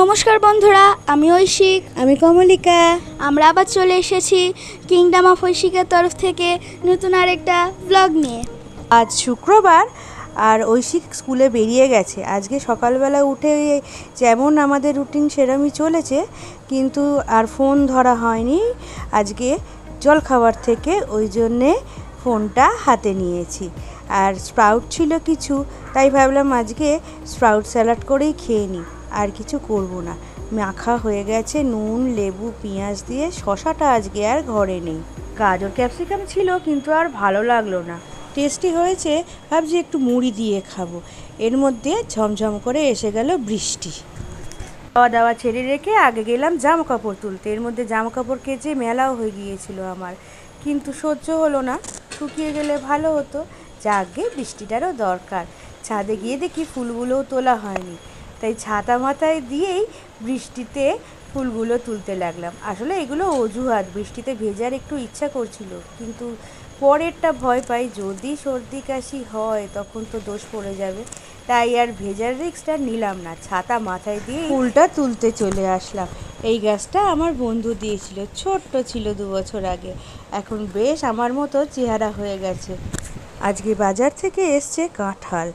নমস্কার বন্ধুরা, আমি ঐশিক, আমি কমলিকা। আমরা আবার চলে এসেছি কিংডম অফ ঐশিকের তরফ থেকে নতুন আরেকটা ব্লগ নিয়ে। আজ শুক্রবার, আর ঐশিক স্কুলে বেরিয়ে গেছে। আজকে সকালবেলা উঠে যেমন আমাদের রুটিন সেরমই চলেছে, কিন্তু আর ফোন ধরা হয়নি। আজকে জল খাবার থেকে ওই জন্যে ফোনটা হাতে নিয়েছি। আর স্প্রাউট ছিল কিছু, তাই ভাবলাম আজকে স্প্রাউট স্যালাড করেই খেয়ে নিই। আর কিছু করব না। মাখা হয়ে গেছে, নুন, লেবু, পেঁয়াজ দিয়ে শশাটা আজকে আর ঘরে নেই। গাজর, ক্যাপসিকাম ছিল, কিন্তু আর ভালো লাগল না। টেস্টি হয়েছে, ভাবছি একটু মুড়ি দিয়ে খাব। এর মধ্যে ঝমঝম করে এসে গেল বৃষ্টি। খাওয়া দাওয়া ছেড়ে রেখে আগে গেলাম জামা কাপড় তুলতে। এর মধ্যে জামা কাপড় কেচে মেলাও হয়ে গিয়েছিল আমার। কিন্তু সহ্য হলো না, শুকিয়ে গেলে ভালো হতো। যাকে বৃষ্টিটারও দরকার। ছাদে গিয়ে দেখি ফুলগুলোও তোলা হয়নি। তাই ছাতা মাথায় দিয়েই বৃষ্টিতে ফুলগুলো তুলতে লাগলাম। আসলে এগুলো অজুহাত, বৃষ্টিতে ভেজার একটু ইচ্ছা করছিল, কিন্তু পরেরটা ভয় পাই, যদি সর্দি কাশি হয় তখন তো দোষ পড়ে যাবে। তাই আর ভেজার রিক্সটা নিলাম না, ছাতা মাথায় দিয়ে ফুলটা তুলতে চলে আসলাম। এই গাছটা আমার বন্ধু দিয়েছিল, ছোট্ট ছিল দু বছর আগে। এখন বেশ আমার মতো চেহারা হয়ে গেছে। আজকে বাজার থেকে এসছে কাঁঠাল।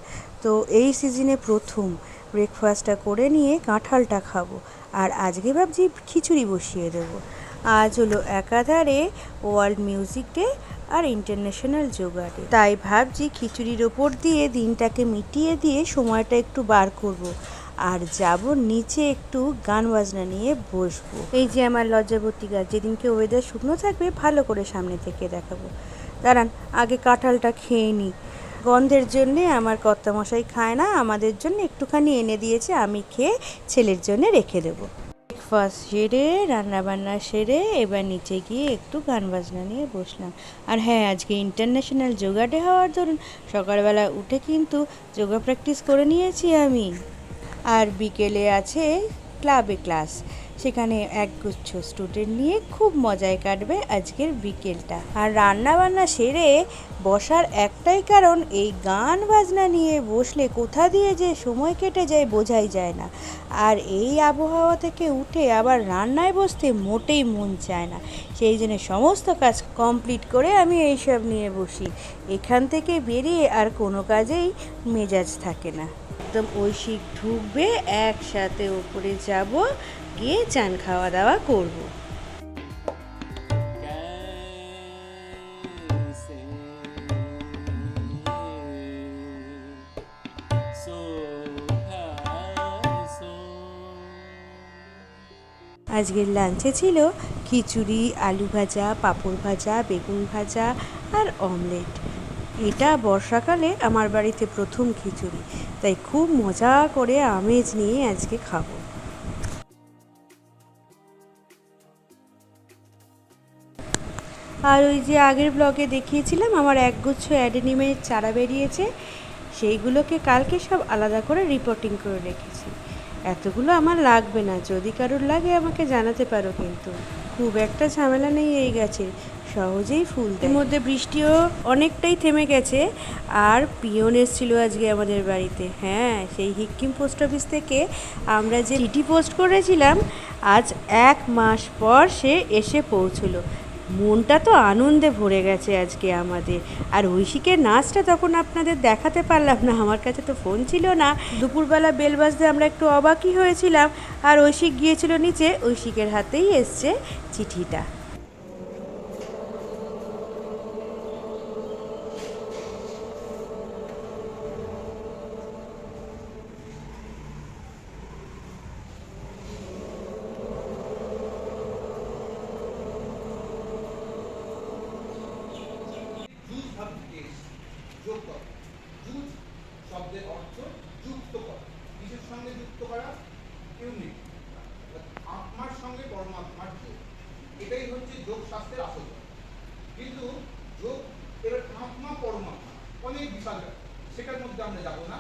তো এই সিজনে প্রথম। ব্রেকফাস্টটা করে নিয়ে কাঁঠালটা খাব। আর আজকে ভাবছি খিচুড়ি বসিয়ে দেবো। আজ হলো একাধারে ওয়ার্ল্ড মিউজিক ডে আর ইন্টারন্যাশনাল যোগা ডে। তাই ভাবছি খিচুড়ির ওপর দিয়ে দিনটাকে মিটিয়ে দিয়ে সময়টা একটু বার করব। আর যাব নিচে একটু গান বাজনা নিয়ে বসবো। এই যে আমার লজ্জাবতী গাছ, যেদিনকে ওয়েদার শুকনো থাকবে ভালো করে সামনে থেকে দেখাবো। দাঁড়ান, আগে কাঁঠালটা খেয়ে নিই। গন্ধের জন্যে আমার কর্তামশাই খায় না, আমাদের জন্য একটুখানি এনে দিয়েছে, আমি খেয়ে ছেলের জন্য রেখে দেবো। ব্রেকফাস্ট সেরে, রান্নাবান্না সেরে, এবার নিচে গিয়ে একটু গান বাজনা নিয়ে বসলাম। আর হ্যাঁ আজকে ইন্টারন্যাশনাল যোগা ডে হওয়ার ধরুন সকালবেলা উঠে কিন্তু যোগা প্র্যাকটিস করে নিয়েছি আমি। আর বিকেলে আছে ক্লাবে ক্লাস সেখানে একগুচ্ছ স্টুডেন্ট নিয়ে খুব মজায় কাটবে আজকের বিকেলটা। আর রান্না বান্না সেরে বসার একটাই কারণ, এই গান বাজনা নিয়ে বসলে কোথা দিয়ে যে সময় কেটে যায় বোঝাই যায় না। আর এই আবহাওয়া থেকে উঠে আবার রান্নায় বসতে মোটেই মন চায় না। সেই জন্য সমস্ত কাজ কমপ্লিট করে আমি এইসব নিয়ে বসি। এখান থেকে বেরিয়ে আর কোনো কাজেই মেজাজ থাকে না। একদম ঐশিক ঢুকবে, একসাথে ওপরে যাব, গিয়ে চান খাওয়া দাওয়া করব। আজকের লাঞ্চে ছিল খিচুড়ি, আলু ভাজা, পাঁপড় ভাজা, বেগুন ভাজা আর অমলেট। এটা বর্ষাকালে আমার বাড়িতে প্রথম খিচুড়ি, তাই খুব মজা করে আমেজ নিয়ে আজকে খাব। আর ওই যে আগের ব্লগে দেখিয়েছিলাম, আমার একগুচ্ছ অ্যাডেনিমের চারা বেরিয়েছে, সেইগুলোকে কালকে সব আলাদা করে রিপোর্টিং করে রেখেছি। এতগুলো আমার লাগবে না, যদি কারোর লাগে আমাকে জানাতে পারো কিন্তু। খুব একটা ঝামেলা নেই এই গাছের সহজেই ফুল এর মধ্যে বৃষ্টিও অনেকটাই থেমে গেছে। আর পিয়ন এসেছিল আজকে আমাদের বাড়িতে। হ্যাঁ সেই হিক্কিম পোস্ট অফিস থেকে আমরা যে চিঠি পোস্ট করেছিলাম, আজ এক মাস পর সে এসে পৌঁছলো। মনটা তো আনন্দে ভরে গেছে আজকে আমাদের। আর ঐশিকের নাচটা তখন আপনাদের দেখাতে পারলাম না, আমার কাছে তো ফোন ছিল না। দুপুরবেলা বেল বাজতে আমরা একটু অবাকই হয়েছিলাম। আর ঐশিক গিয়েছিল নিচে, ঐশিকের হাতেই এসছে চিঠিটা জুজ ভাব থেকে এসেছে। যোগ করা জুজ শব্দের অর্থ যুক্ত করা কিসের সঙ্গে যুক্ত করা ইউনিট আত্মার সঙ্গে পরমাত্মার যোগ এটাই হচ্ছে যোগ শাস্ত্রের আসল কথা। কিন্তু যোগ এবার আত্মা পরমাত্মা অনেক বিশাল ব্যাপার। সেটার মধ্যে আমরা যাব না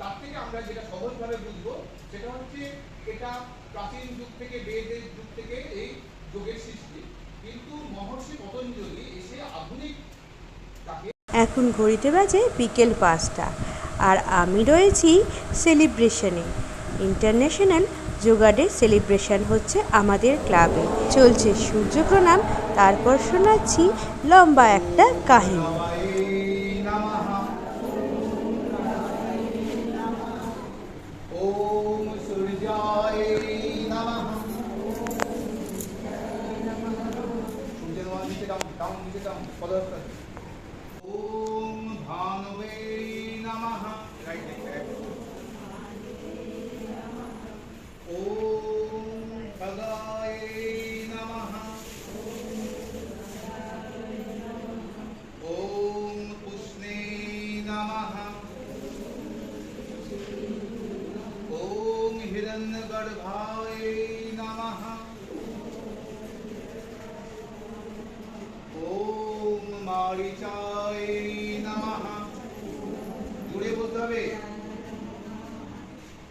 তার থেকে আমরা যেটা সহজভাবে বুঝব, সেটা হচ্ছে এটা প্রাচীন যুগ থেকে, বেদের যুগ থেকে এই যোগের সৃষ্টি। কিন্তু মহর্ষি পতঞ্জলি এসে আধুনিক তাকে এখন ঘড়িতে বাজে বিকেল পাঁচটা, আর আমি রয়েছি সেলিব্রেশনে। ইন্টারন্যাশনাল যোগা ডে সেলিব্রেশন হচ্ছে আমাদের ক্লাবে। চলছে সূর্য প্রণাম তারপর শোনাচ্ছি লম্বা একটা কাহিনী। নমঃ। জুড়ে বলতে হবে।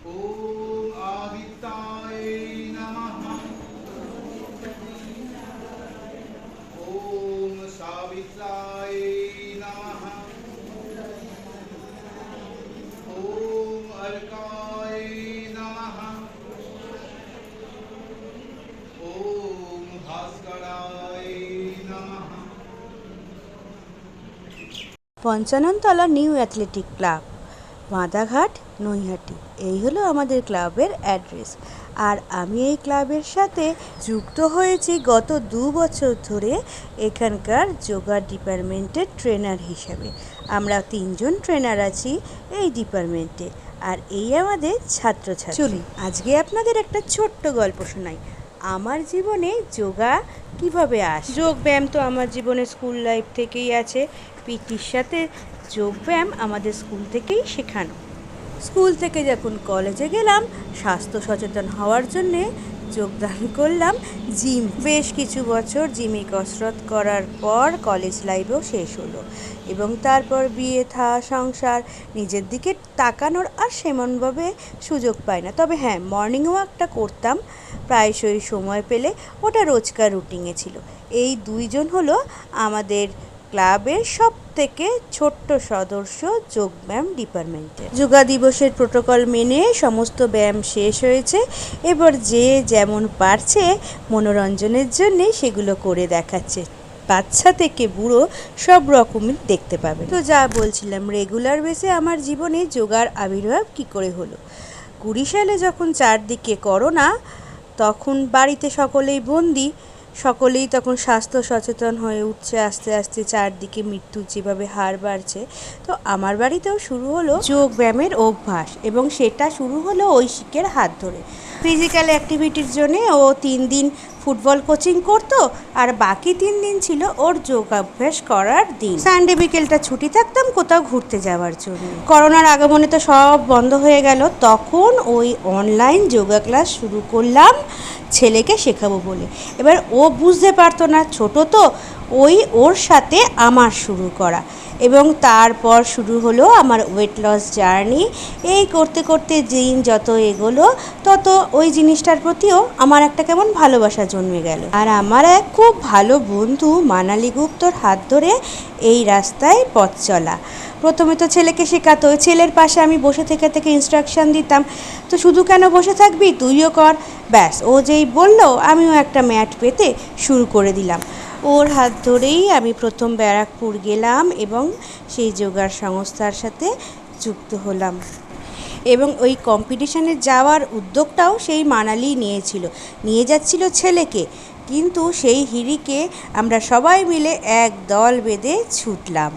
ও Panchanantala new athletic club Madaghat Naihati. এই হলো আমাদের ক্লাবের অ্যাড্রেস। আর আমি এই ক্লাবের সাথে যুক্ত হয়েছি গত দু বছর ধরে এখানকার যোগা ডিপার্টমেন্টের ট্রেনার হিসাবে। আমরা তিনজন ট্রেনার আছি এই ডিপার্টমেন্টে আর এই আমাদের ছাত্রছাত্রী। চলি আজকে আপনাদের একটা ছোট্ট গল্প শোনাই। আমার জীবনে যোগা কীভাবে আস? যোগ ব্যায়াম তো আমার জীবনে স্কুল লাইফ থেকেই আছে। পিটির সাথে যোগ ব্যায়াম আমাদের স্কুল থেকেই শেখানো। স্কুল থেকে যখন কলেজে গেলাম, স্বাস্থ্য সচেতন হওয়ার জন্যে যোগদান করলাম। জিম, বেশ কিছু বছর জিমে কসরত করার পর কলেজ লাইফেও শেষ হলো এবং তারপর বিয়ে, থা, সংসার, নিজের দিকে তাকানোর আর সেমনভাবে সুযোগ পাই না। তবে হ্যাঁ মর্নিং ওয়াকটা করতাম, প্রায়শই সময় পেলে ওটা রোজকার রুটিনে ছিল। এই দুইজন হলো আমাদের ক্লাবের সব থেকে ছোট্ট সদস্য যোগব্যায়াম ডিপার্টমেন্টে। যোগা দিবসের প্রোটোকল মেনে সমস্ত ব্যায়াম শেষ হয়েছে। এবার যে যেমন পারছে মনোরঞ্জনের জন্যে সেগুলো করে দেখাচ্ছে। বাচ্চা থেকে বুড়ো সব রকমের দেখতে পাবে। তো যা বলছিলাম রেগুলার বেসে আমার জীবনে যোগার আবির্ভাব কী করে হলো? কুড়ি সালে যখন চারদিকে করোনা, তখন বাড়িতে সকলেই বন্দি সকলেই তখন স্বাস্থ্য সচেতন হয়ে উঠছে, আস্তে আস্তে চারদিকে মৃত্যুর যেভাবে হার বাড়ছে। তো আমার বাড়িতেও শুরু হলো যোগ ব্যায়ামের অভ্যাস এবং সেটা শুরু হলো ঐশিকের হাত ধরে। ফিজিক্যাল অ্যাক্টিভিটির জন্যে ও তিন দিন ফুটবল কোচিং করতো আর বাকি তিন দিন ছিল ওর যোগাভ্যাস করার দিন। সানডে বিকেলটা ছুটি থাকতাম কোথাও ঘুরতে যাওয়ার জন্য। করোনার আগমনে তো সব বন্ধ হয়ে গেল। তখন ওই অনলাইন যোগা ক্লাস শুরু করলাম। ছেলেকে শেখাবো বলে। এবার ও বুঝতে পারতো না, ছোট তো ওই ওর সাথে আমার শুরু করা। এবং তারপর শুরু হলো আমার ওয়েট লস জার্নি এই করতে করতে দিন যত এগোলো, তত ওই জিনিসটার প্রতিও আমার একটা কেমন ভালোবাসা জন্মে গেল। আর আমার এক খুব ভালো বন্ধু মানালি গুপ্তর হাত ধরে এই রাস্তায় পথ চলা। প্রথমে তো ছেলেকে শেখাতো, ছেলের পাশে আমি বসে থেকে থেকে ইনস্ট্রাকশন দিতাম। তো শুধু কেন বসে থাকবি? তুইও কর। ব্যাস, ও যেই বলল, আমিও একটা ম্যাট পেতে শুরু করে দিলাম। ওর হাত ধরেই আমি প্রথম ব্যারাকপুর গেলাম এবং সেই যোগার সংস্থার সাথে যুক্ত হলাম। এবং ওই কম্পিটিশানে যাওয়ার উদ্যোগটাও সেই মানালি নিয়েছিল। নিয়ে যাচ্ছিল ছেলেকে। কিন্তু সেই হিড়িকে আমরা সবাই মিলে এক দল বেঁধে ছুটলাম।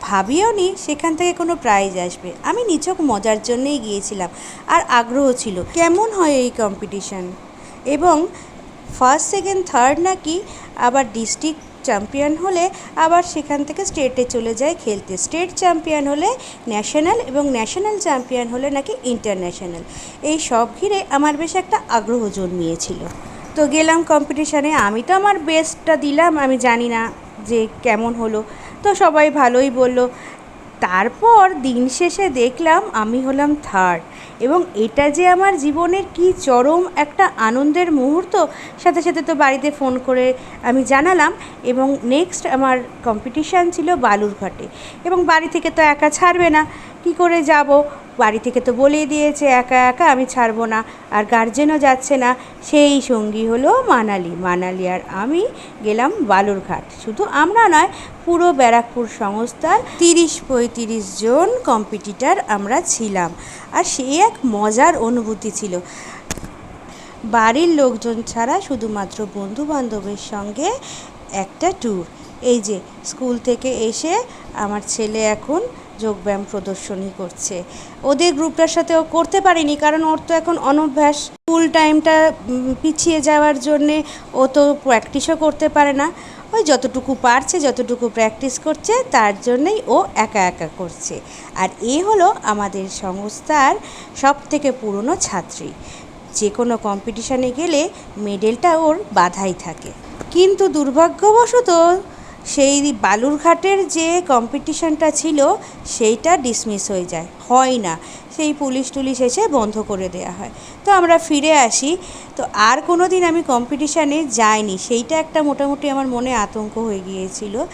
ভাবিও নি সেখান থেকে কোনো প্রাইজ আসবে। আমি নিছক মজার জন্যেই গিয়েছিলাম। আর আগ্রহ ছিল, কেমন হয় এই কম্পিটিশান এবং ফার্স্ট, সেকেন্ড, থার্ড নাকি? আবার ডিস্ট্রিক্ট চ্যাম্পিয়ন হলে আবার সেখান থেকে স্টেটে চলে যায় খেলতে। স্টেট চ্যাম্পিয়ন হলে ন্যাশনাল এবং ন্যাশনাল চ্যাম্পিয়ন হলে নাকি ইন্টারন্যাশনাল। এই সব ঘিরে আমার বেশ একটা আগ্রহ জন্মিয়েছিল। তো গেলাম কম্পিটিশানে আমি তো আমার বেস্টটা দিলাম, আমি জানি না যে কেমন হলো। তো সবাই ভালোই বলল, তারপর দিন শেষে দেখলাম আমি হলাম থার্ড এবং এটা যে আমার জীবনের কি চরম একটা আনন্দের মুহূর্ত, সাথে সাথে তো বাড়িতে ফোন করে আমি জানালাম এবং নেক্সট আমার কম্পিটিশান ছিল বালুরঘাটে। এবং বাড়ি থেকে তো একা ছাড়বে না। কি করে যাব? বাড়ি থেকে তো বলেই দিয়েছে, একা একা আমি ছাড়বো না, আর গার্জেনও যাচ্ছে না। সেই সঙ্গী হলো মানালি। মানালি আর আমি গেলাম বালুরঘাট। শুধু আমরা নয়, পুরো ব্যারাকপুর সংস্থার তিরিশ পঁয়ত্রিশ জন কম্পিটিটার আমরা ছিলাম। আর সে এক মজার অনুভূতি ছিল। বাড়ির লোকজন ছাড়া শুধুমাত্র বন্ধু বান্ধবের সঙ্গে একটা ট্যুর এই যে স্কুল থেকে এসে আমার ছেলে এখন যোগব্যায়াম প্রদর্শনী করছে। ওদের গ্রুপটার সাথে ও করতে পারেনি কারণ ওর তো এখন অনভ্যাস। স্কুল টাইমটা পিছিয়ে যাওয়ার জন্যে ও তো প্র্যাকটিসও করতে পারে না। ওই যতটুকু পারছে, যতটুকু প্র্যাকটিস করছে, তার জন্যই ও একা একা করছে। আর এ হলো আমাদের সংস্থার সব থেকে পুরনো ছাত্রী। যে কোনো কম্পিটিশানে গেলে মেডেলটা ওর বাধাই থাকে। কিন্তু দুর্ভাগ্যবশত সেই বালুরঘাটের যে কম্পিটিশানটা ছিল, সেইটা ডিসমিস হয়ে যায়। হয় না। সেই পুলিশ টুলিশ এসে বন্ধ করে দেওয়া হয়। তো আমরা ফিরে আসি। তো আর কোনো দিন আমি কম্পিটিশানে যাইনি। সেইটা একটা মোটামুটি আমার মনে আতঙ্ক হয়ে গিয়েছিল।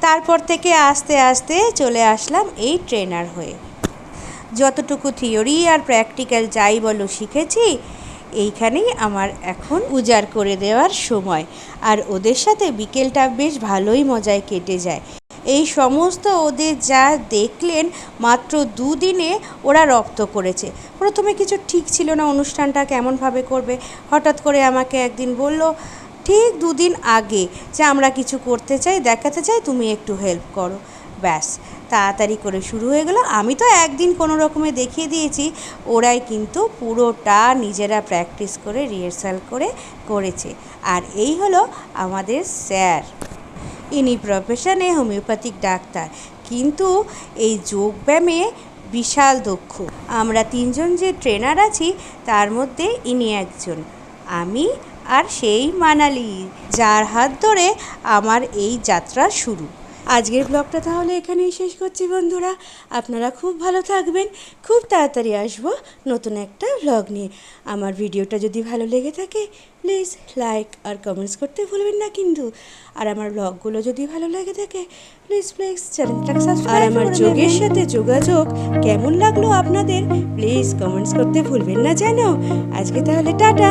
তারপর থেকে আস্তে আস্তে চলে আসলাম এই ট্রেনার হয়ে। যতটুকু থিওরি আর প্র্যাকটিক্যাল যাই বলো শিখেছি এইখানেই আমার এখন উজাড় করে দেওয়ার সময়। আর ওদের সাথে বিকেলটা বেশ ভালোই মজায় কেটে যায়। এই সমস্ত ওদের যা দেখলেন, মাত্র দুদিনে ওরা রপ্ত করেছে। প্রথমে কিছু ঠিক ছিল না অনুষ্ঠানটা কেমনভাবে করবে। হঠাৎ করে আমাকে একদিন বলল, ঠিক দুদিন আগে যে আমরা কিছু করতে চাই, দেখাতে চাই, তুমি একটু হেল্প করো। ব্যাস, তাড়াতাড়ি করে শুরু হয়ে গেল। আমি তো একদিন কোনো রকমে দেখিয়ে দিয়েছি, ওরাই কিন্তু পুরোটা নিজেরা প্র্যাকটিস করে রিহার্সাল করে করেছে। আর এই হলো আমাদের স্যার। ইনি প্রফেশনে হোমিওপ্যাথিক ডাক্তার। কিন্তু এই যোগব্যায়ামে বিশাল দক্ষ। আমরা তিনজন যে ট্রেনার আছি, তার মধ্যে ইনি একজন। আমি আর সেই মানালি, যার হাত ধরে আমার এই যাত্রা শুরু। আজকের ব্লগটা তাহলে এখানেই শেষ করছি বন্ধুরা। আপনারা খুব ভালো থাকবেন খুব তাড়াতাড়ি আসব নতুন একটা ব্লগ নিয়ে। আমার ভিডিওটা যদি ভালো লেগে থাকে প্লিজ লাইক আর কমেন্টস করতে ভুলবেন না কিন্তু। আর আমার ব্লগগুলো যদি ভালো লেগে থাকে প্লিজ প্লিজ চ্যানেলটাকে সাবস্ক্রাইব আর আমার যোগের সাথে যোগাযোগ কেমন লাগল আপনাদের প্লিজ কমেন্টস করতে ভুলবেন না যেন আজকে তাহলে টাটা।